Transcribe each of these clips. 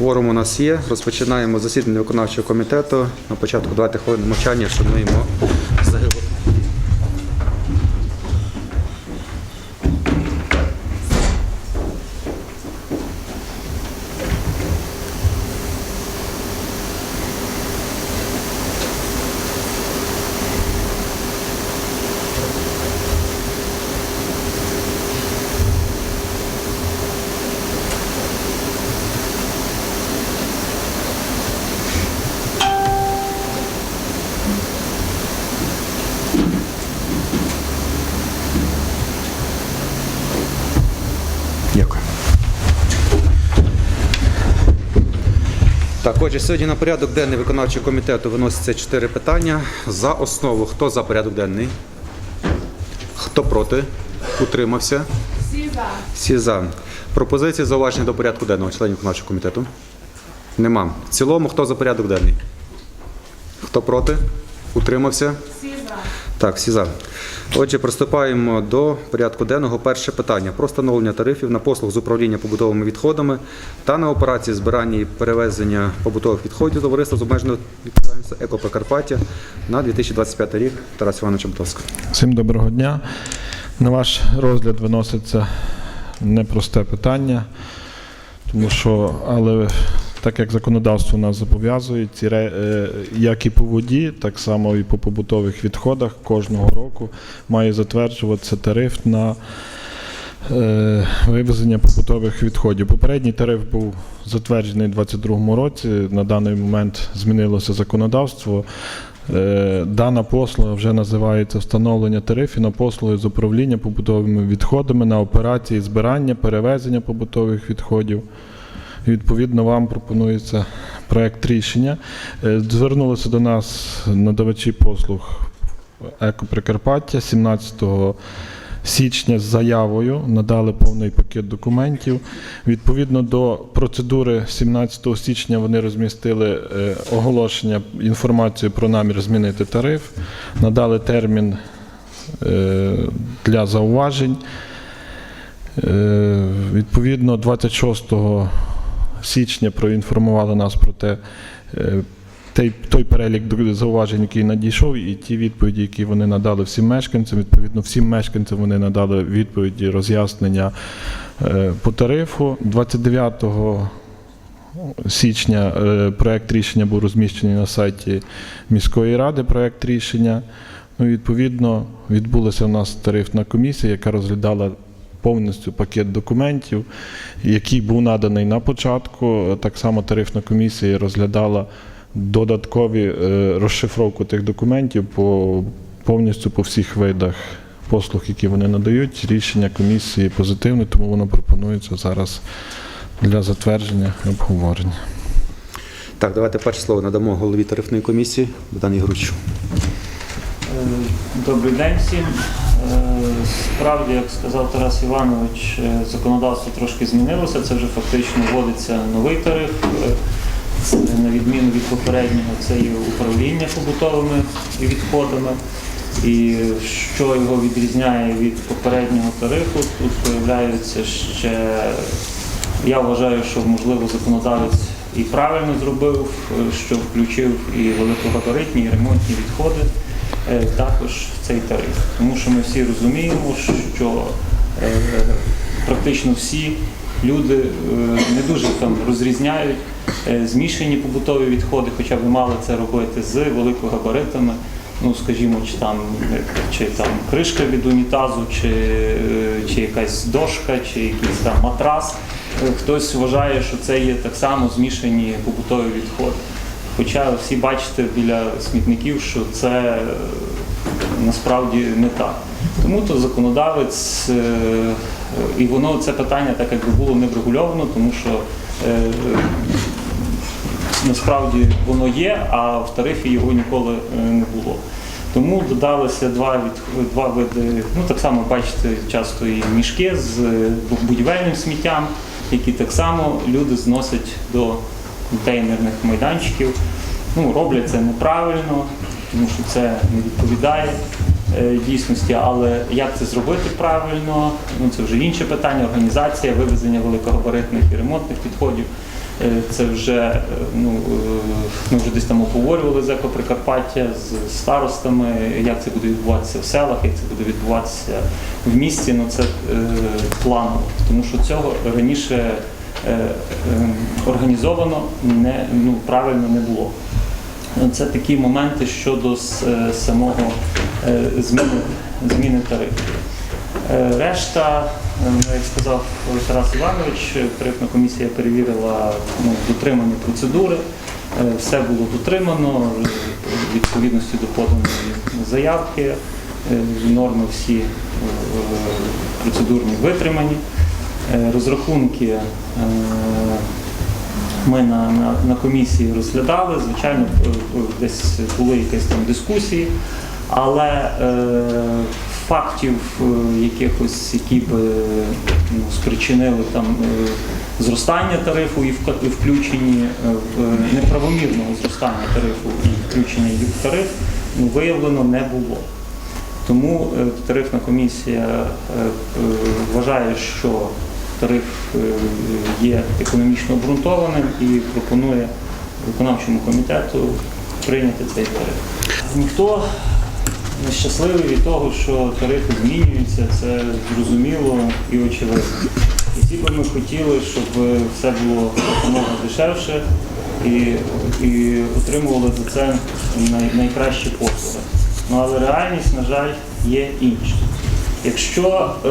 Форум у нас є. Розпочинаємо засідання виконавчого комітету. На початку давайте хвилину мовчання, шануємо Так, отже, сьогодні на порядок денний виконавчого комітету виноситься чотири питання. За основу. Хто за порядок денний? Хто проти? Утримався? Всі за. Всі за. Пропозиції зауваження до порядку денного членів виконавчого комітету? Нема. В цілому, хто за порядок денний? Хто проти? Утримався? Всі. Так, всі за. Отже, приступаємо до порядку денного. Перше питання про встановлення тарифів на послуг з управління побутовими відходами та на операції збирання і перевезення побутових відходів товариства з обмеженою відповідальністю «Екоприкарпаття» на 2025 рік. Тарас Іванович, будь. Всім доброго дня. На ваш розгляд виноситься непросте питання, тому що, але так як законодавство нас зобов'язує, е, як і по воді, так само і по побутових відходах кожного року має затверджуватися тариф на е, вивезення побутових відходів. Попередній тариф був затверджений у 2022 році. На даний момент змінилося законодавство. Е, Дана послуга вже називається встановлення тарифів на послуги з управління побутовими відходами на операції збирання, перевезення побутових відходів. Відповідно, вам пропонується проект рішення. Е, Звернулися до нас надавачі послуг Екоприкарпаття 17 січня з заявою, надали повний пакет документів. Відповідно до процедури 17 січня вони розмістили е, оголошення, інформацію про намір змінити тариф, надали термін е, для зауважень. Відповідно, 26 січня проінформували нас про те, е, той, той перелік зауважень, який надійшов, і ті відповіді, які вони надали всім мешканцям. Відповідно, всім мешканцям вони надали відповіді, роз'яснення е, по тарифу. 29 січня е, проект рішення був розміщений на сайті міської ради. Проект рішення. Ну, відповідно, відбулася у нас тарифна комісія, яка розглядала повністю пакет документів, який був наданий на початку. Так само тарифна комісія розглядала додаткові е, розшифровку тих документів по повністю по всіх видах послуг, які вони надають. Рішення комісії позитивне, тому воно пропонується зараз для затвердження і обговорення. Так, давайте перше слово надамо голові тарифної комісії Богдані Гручу. Е, Добрий день всім. Е, Справді, як сказав Тарас Іванович, е, законодавство трошки змінилося. Це вже фактично вводиться новий тариф. Це На відміну від попереднього, це є управління побутовими відходами. І що його відрізняє від попереднього тарифу, тут появляється ще, я вважаю, що можливо законодавець і правильно зробив, е, що включив і великогабаритні, і ремонтні відходи також в цей тариф. Тому що ми всі розуміємо, що е, практично всі люди е, не дуже там розрізняють е, змішані побутові відходи, хоча б мали це робити з великогабаритами. Ну, скажімо, чи там, е, чи там кришка від унітазу, чи, е, чи якась дошка, чи якийсь там матрас. Е, Хтось вважає, що це є так само змішані побутові відходи. Хоча всі бачите біля смітників, що це е, насправді не так. Тому то законодавець, е, і воно це питання так якби було не врегульовано, тому що е, насправді воно є, а в тарифі його ніколи не було. Тому додалося два, від, два види, ну так само бачите, часто і мішки з будівельним сміттям, які так само люди зносять до контейнерних майданчиків. Ну, роблять це неправильно, тому що це не відповідає е, дійсності, але як це зробити правильно, ну це вже інше питання, організація, вивезення великогабаритних і ремонтних підходів. Е, Це вже е, ну, е, ми вже десь там обговорювали з Екоприкарпаття з старостами, як це буде відбуватися в селах, як це буде відбуватися в місті. Ну це е, планово, тому що цього раніше організовано не ну, правильно не було. Це такі моменти щодо е, самого е, зміни, зміни тарифів. Е, Решта, е, як сказав Тарас Іванович, тарифна комісія перевірила ну, дотримання процедури. Е, Все було дотримано е, відповідності до поданої заявки. е, Норми всі е, процедурні витримані. Е, Розрахунки е, ми на, на, на комісії розглядали. Звичайно, е, десь були якісь там дискусії, але фактів якихось, які б ну, спричинили там зростання тарифу і включені в неправомірного зростання тарифу і включення їх в тариф, ну, виявлено не було. Тому тарифна комісія вважає, що тариф е, є економічно обґрунтованим і пропонує виконавчому комітету прийняти цей тариф. Ніхто щасливий від того, що тарифи змінюються, це зрозуміло і очевидно. І всі би ми хотіли, щоб все було якомога дешевше і, і отримували за це най, найкращі послуги. Ну але реальність, на жаль, є інша. Якщо е,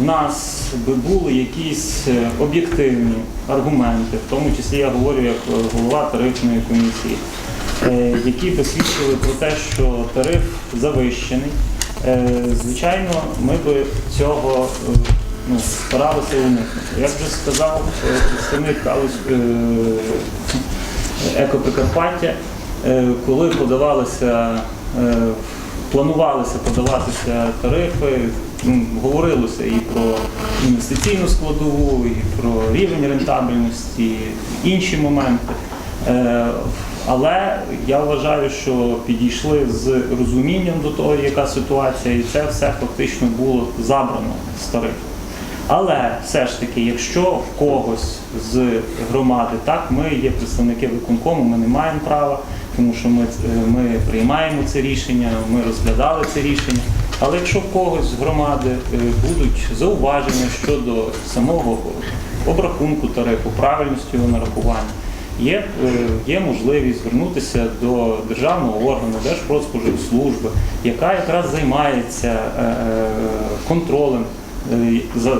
в нас би були якісь е, об'єктивні аргументи, в тому числі я говорю як е, голова тарифної комісії, е, які би про те, що тариф завищений, е, звичайно, ми би цього е, ну, старалися уникнути. Як вже сказав е, представник е, Екоприкарпаття, е, коли подавалися, е, планувалися подаватися тарифи, м, говорилося і про інвестиційну складову, і про рівень рентабельності, і інші моменти. Е, Але я вважаю, що підійшли з розумінням до того, яка ситуація, і це все фактично було забрано з тарифу. Але все ж таки, якщо в когось з громади, так, ми є представники виконкому, ми не маємо права, тому що ми, е, ми приймаємо це рішення, ми розглядали це рішення. Але якщо в когось з громади е, будуть зауваження щодо самого обрахунку тарифу, правильності його нарахування, є, е, є можливість звернутися до державного органу, Держпродспоживслужби, яка якраз займається контролем за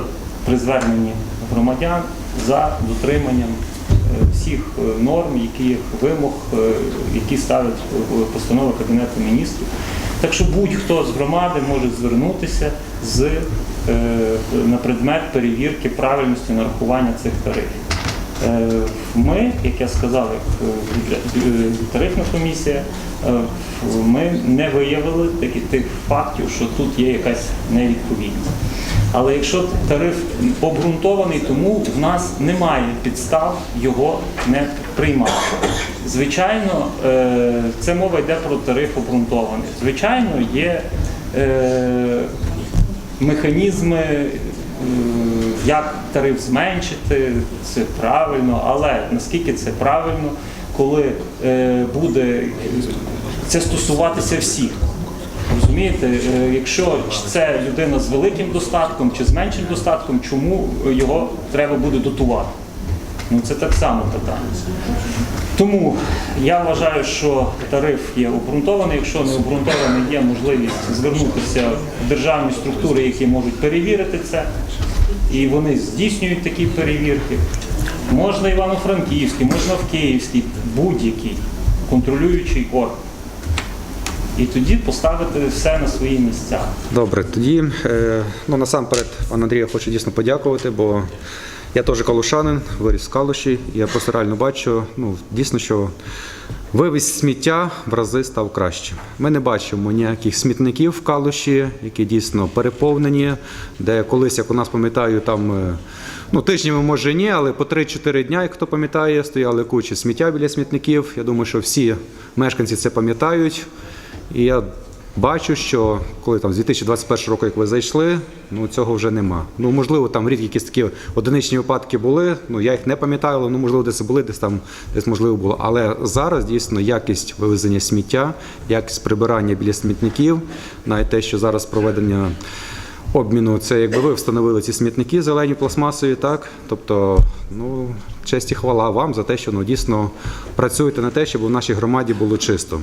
при зверненні громадян за дотриманням всіх е, норм, яких вимог, е, які ставить е, постанова Кабінету міністрів. Так що будь-хто з громади може звернутися з, на предмет перевірки правильності нарахування цих тарифів. Е, Ми, як я сказав, як е, е, тарифна комісія, ми не виявили таких тих фактів, що тут є якась невідповідність. Але якщо тариф обґрунтований, тому в нас немає підстав його не приймати. Звичайно, це мова йде про тариф обґрунтований. Звичайно, є механізми, як тариф зменшити, це правильно, але наскільки це правильно, коли е, буде це стосуватися всіх. Розумієте, Е, якщо це людина з великим достатком чи з меншим достатком, чому його треба буде дотувати? Ну це так само питання. Тому я вважаю, що тариф є обґрунтований. Якщо не обґрунтований, є можливість звернутися в державні структури, які можуть перевірити це, і вони здійснюють такі перевірки. Можна Івано-Франківський, можна в Київський, будь-який контролюючий орган. І тоді поставити все на свої місця. Добре, тоді е, ну, насамперед, пан Андрію, хочу дійсно подякувати, бо я теж калушанин, виріс в Калуші, я просто реально бачу, ну, дійсно, що вивіз сміття в рази став кращим. Ми не бачимо ніяких смітників в Калуші, які дійсно переповнені, де колись, як у нас пам'ятаю, там. е, Ну, тижнями може ні, але по 3-4 дня, як хто пам'ятає, стояли кучі сміття біля смітників. Я думаю, що всі мешканці це пам'ятають. І я Бачу, що коли там з 2021 року, як ви зайшли, ну цього вже нема. Ну можливо, там рідкі якісь такі одиничні випадки були. Ну я їх не пам'ятаю, але ну можливо, десь були, десь там десь можливо було. Але зараз дійсно якість вивезення сміття, якість прибирання біля смітників, навіть те, що зараз проведення обміну, це якби ви встановили ці смітники зелені пластмасові, так? Тобто, ну честь і хвала вам за те, що ну дійсно працюєте на те, щоб у нашій громаді було чисто.